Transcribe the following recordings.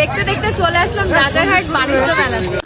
দেখতে দেখতে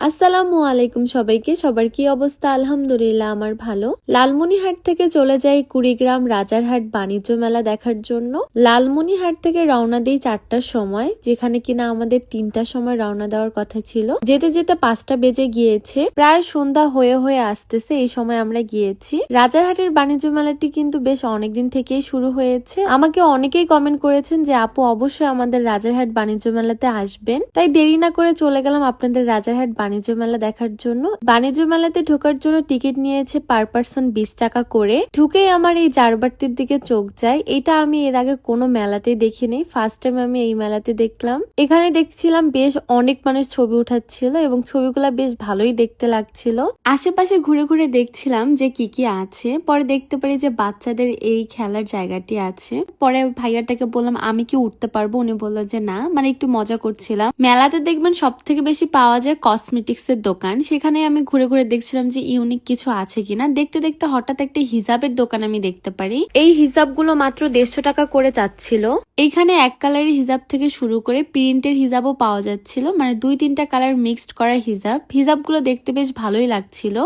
আসসালামু আলাইকুম সবাইকে, সবার কি অবস্থা? আলহামদুলিল্লাহ, আমার ভালো। লালমনিহাট থেকে চলে যাই কুড়িগ্রাম রাজারহাট বাণিজ্য মেলা দেখার জন্য। লালমনিহাট থেকে রওনা দিই চারটার সময়, যেখানে কিনা আমাদের তিনটার সময় রওনা দেওয়ার কথা ছিল। যেতে যেতে পাঁচটা বেজে গিয়েছে। প্রায় সন্ধ্যা হয়ে হয়ে আসতেছে, এই সময় আমরা গিয়েছি। রাজারহাটের বাণিজ্য মেলাটি কিন্তু বেশ অনেকদিন থেকেই শুরু হয়েছে। আমাকে অনেকেই কমেন্ট করেছেন যে, আপু, অবশ্যই আমাদের রাজারহাট বাণিজ্য মেলাতে আসবেন। তাই দেরি না করে চলে গেলাম আপনাদের রাজারহাট বাণিজ্য মেলা দেখার জন্য। বাণিজ্য মেলাতে ঢোকার জন্য টিকিট নিয়েছে পার পার্সন বিশ টাকা করে। ঢুকেই আমার এই জারবাতির দিকে চোখ যায়। এটা আমি এর আগে কোনো মেলাতেই দেখিনি। ফার্স্ট টাইম আমি এই মেলাতে দেখলাম। এখানে দেখছিলাম বেশ অনেক মানুষ ছবি উঠাচ্ছিল এবং ছবিগুলা বেশ ভালোই দেখতে লাগছিল। আশেপাশে ঘুরে ঘুরে দেখছিলাম যে কি কি আছে। পরে দেখতে পারি যে বাচ্চাদের এই খেলার জায়গাটি আছে। পরে ভাইয়াটাকে বললাম, আমি কি উঠতে পারব? উনি বলল যে, না। মানে একটু মজা করছিলাম মেলাতে দেখবেন সব থেকে বেশি পাওয়া যায় কসমেটিক্স এর দোকান। সেখানে আমি ঘুরে ঘুরে দেখছিলাম যে ইউনিক কিছু আছে কিনা। দেখতে দেখতে হঠাৎ একটা হিজাবের দোকান আমি দেখতে পারি। এই হিজাবগুলো মাত্র দেড়শো টাকা করে চাচ্ছিল এখানে এক কালারের হিজাব থেকে শুরু করে প্রিন্টের হিজাবও পাওয়া যাচ্ছিল। মানে দুই তিনটা কালার মিক্সড করা হিজাব। হিজাবগুলো দেখতে বেশ ভালোই লাগছিল।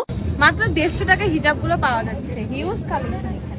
মাত্র দেড়শো টাকা হিজাবগুলো পাওয়া যাচ্ছে। Huge collection.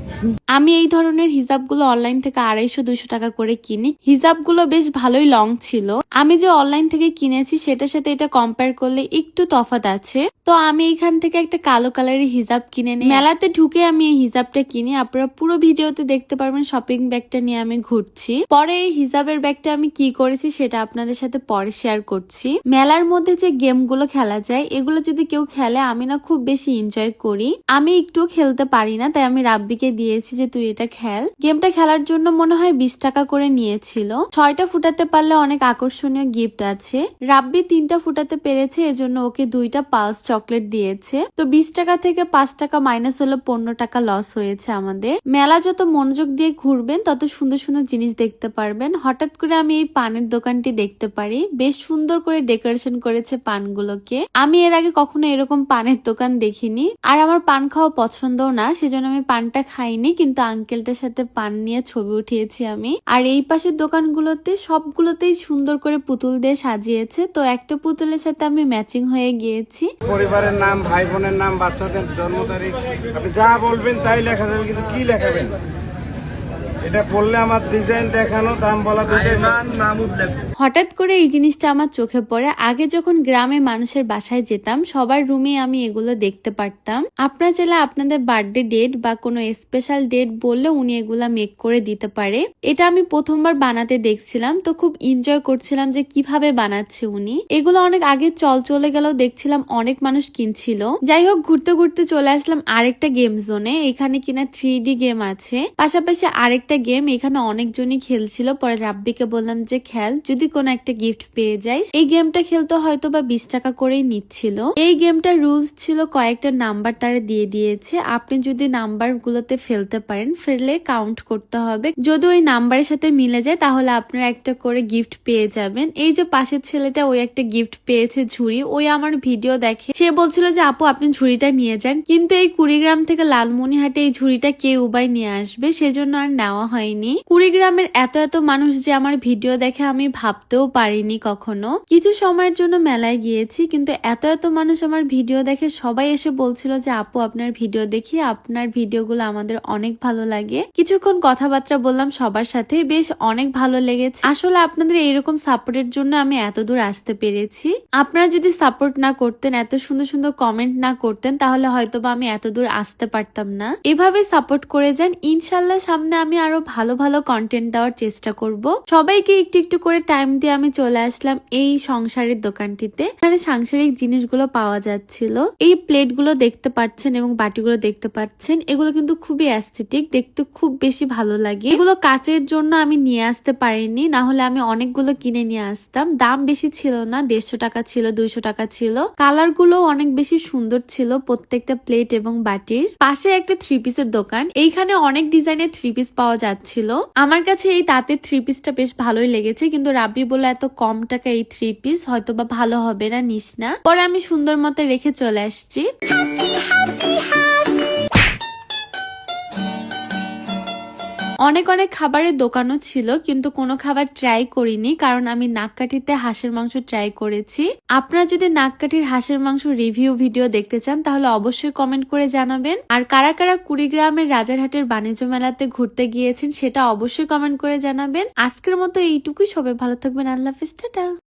আমি এই ধরনের হিজাবগুলো অনলাইন থেকে আড়াইশো, দুইশো টাকা করে কিনি। হিজাবগুলো বেশ ভালোই লং ছিল। আমি যে অনলাইন থেকে কিনেছি, সেটার সাথে এটা কম্পেয়ার করলে একটু তফাত আছে। তো আমি এখান থেকে একটা কালো কালারের হিজাব কিনে নিই। মেলাতে ঢুকে আমি এই হিজাবটা কিনি। আপনারা পুরো ভিডিওতে দেখতে পারবেন শপিং ব্যাগটা নিয়ে আমি ঘুরছি। পরে এই হিজাবের ব্যাগটা আমি কি করেছি, সেটা আপনাদের সাথে পরে শেয়ার করছি। মেলার মধ্যে যে গেমগুলো খেলা যায়, এগুলো যদি কেউ খেলে, আমি না খুব বেশি এনজয় করি। আমি একটু খেলতে পারি না, তাই আমি রাব্বিকে দিয়েছি যে তুই এটা খেল। গেমটা খেলার জন্য মনে হয় বিশ টাকা করে নিয়েছিল। ছয়টা ফুটাতে পারলে অনেক আকর্ষণীয় গিফট আছে। রাব্বি তিনটা ফুটাতে পেরেছে, এজন্য ওকে দুইটা পালস চকলেট দিয়েছে। তো বিশ টাকা থেকে পাঁচ টাকা মাইনাস হলো পনেরো টাকা লস হয়েছে আমাদের। মেলা যত মনোযোগ দিয়ে ঘুরবেন, তত সুন্দর সুন্দর জিনিস দেখতে পারবেন। হঠাৎ করে আমি এই পানের দোকানটি দেখতে পারি। বেশ সুন্দর করে ডেকোরেশন করেছে পানগুলোকে। আমি এর আগে কখনো এরকম পানের দোকান দেখিনি। আর আমার পান খাওয়া পছন্দও না, সেজন্য আমি পানটা খাইনি, কিন্তু আঙ্কেলটার সাথে পান নিয়ে ছবি উঠিয়েছি আমি। আর এই পাশের দোকানগুলোতে সবগুলোতেই সুন্দর করে পুতুল দিয়ে সাজিয়েছে। তো একটা পুতুলের সাথে আমি ম্যাচিং হয়ে গিয়েছি। পরিবারের নাম, ভাই বোনের নাম, বাচ্চাদের জন্ম তারিখ, আপনি যা বলবেন তাই লেখা যাবে, কিন্তু কি লেখাবেন? এটা পড়লে আমার ডিজাইন দেখানো দাম বলা নাম উল্লেখ হঠাৎ করে এই জিনিসটা আমার চোখে পড়ে। আগে যখন গ্রামে মানুষের বাসায় যেতাম সবার রুমে আমি এগুলো দেখতে পারতাম। আপনার চাইলে আপনাদের বার্থডে ডেট বা কোনো স্পেশাল ডেট বললে উনি এগুলা মেক করে দিতে পারে। এটা আমি প্রথমবার বানাতে দেখছিলাম তো খুব এনজয় করছিলাম যে কীভাবে বানাচ্ছে উনি। এগুলো অনেক আগে চল চলে গেলেও দেখছিলাম অনেক মানুষ কিনছিল। যাই হোক ঘুরতে ঘুরতে চলে আসলাম আরেকটা গেম জোনে এখানে কিনা থ্রি গেম আছে। পাশাপাশি আরেকটা গেম এখানে অনেকজনই খেলছিল। পরে রাব্বিকে বললাম যে, খেল, যদি কোনো একটা গিফট পেয়ে যাইস, এই গেমটা খেলতে হয়তো বা বিশ টাকা করেই নিচ্ছিল। এই গেমটার রুলস ছিল কয়েকটা নাম্বার তারা দিয়ে দিয়েছে। আপনি যদি নাম্বার গুলোতে ফেলতে পারেন, ফেললে কাউন্ট করতে হবে। যদি ওই নাম্বারের সাথে মিলে যায়, তাহলে আপনারা একটা করে গিফট পেয়ে যাবেন। এই যে পাশের ছেলেটা ওই একটা গিফট পেয়েছে ঝুড়ি ওই আমার ভিডিও দেখে, সে বলছিল যে, আপু, আপনি ঝুড়িটা নিয়ে যান। কিন্তু এই কুড়িগ্রাম থেকে লালমনিহাটে এই ঝুড়িটা কে উবাই নিয়ে আসবে, সেজন্য আর নেওয়া হয়নি। কুড়িগ্রামের এত এত মানুষ যে আমার ভিডিও দেখে আমি ভাবতেও পারিনি কখনো। কিছু সময়ের জন্য মেলায় গিয়েছি, কিন্তু এত এত মানুষ আমার ভিডিও দেখে সবাই এসে বলছিল যে, আপু, আপনার ভিডিও দেখি, আপনার ভিডিওগুলো আমাদের অনেক ভালো লাগে। কিছুক্ষণ কথাবার্তা বললাম সবার সাথে, বেশ, অনেক ভালো লেগেছে। আসলে আপনাদের এরকম সাপোর্টের জন্য আমি এত দূর আসতে পেরেছি। আপনারা যদি সাপোর্ট না করতেন, এত সুন্দর সুন্দর কমেন্ট না করতেন, তাহলে হয়তো বা আমি এত দূর আসতে পারতাম না। এভাবে সাপোর্ট করে যান, ইনশাল্লাহ সামনে আমি আরও ভালো ভালো কন্টেন্ট দেওয়ার চেষ্টা করব। সবাইকে একটু একটু করে টাইম দিয়ে আমি চলে আসলাম এই সংসারের দোকানটিতে। এখানে সাংসারিক জিনিসগুলো পাওয়া যাচ্ছিল। এই প্লেটগুলো দেখতে পাচ্ছেন এবং বাটিগুলো দেখতে পাচ্ছেন। এগুলো কিন্তু খুবই অ্যাস্থেটিক দেখতে খুব বেশি ভালো লাগে। এগুলো কাচের জন্য আমি নিয়ে আসতে পারিনি, না হলে আমি অনেকগুলো কিনে নিয়ে আসতাম। দাম বেশি ছিল না, দেড়শো টাকা ছিল, দুইশো টাকা ছিল। কালারগুলো অনেক বেশি সুন্দর ছিল প্রত্যেকটা প্লেট এবং বাটির। পাশে একটা থ্রি পিসের দোকান। এইখানে অনেক ডিজাইনের থ্রি পিস পাওয়া যাচ্ছিল। আমার কাছে এই তাঁতের থ্রি পিসটা বেশ ভালোই লেগেছে, কিন্তু রাবি বলে এত কম টাকা এই থ্রি পিস হয়তো বা ভালো হবে না, নিস না। পরে আমি সুন্দর মতো রেখে চলে আসছি। অনেক অনেক খাবারের দোকানও ছিল, কিন্তু কোনো খাবার ট্রাই করিনি, কারণ আমি নাককাঠিতে হাঁসের মাংস ট্রাই করেছি। আপনারা যদি নাককাঠির হাঁসের মাংস রিভিউ ভিডিও দেখতে চান, তাহলে অবশ্যই কমেন্ট করে জানাবেন। আর কারা কারা কুড়িগ্রামের রাজারহাটের বাণিজ্য মেলাতে ঘুরতে গিয়েছেন, সেটা অবশ্যই কমেন্ট করে জানাবেন। আজকের মতো এইটুকুই, সবাই ভালো থাকবেন, আল্লাহ হাফিজ, টাটা।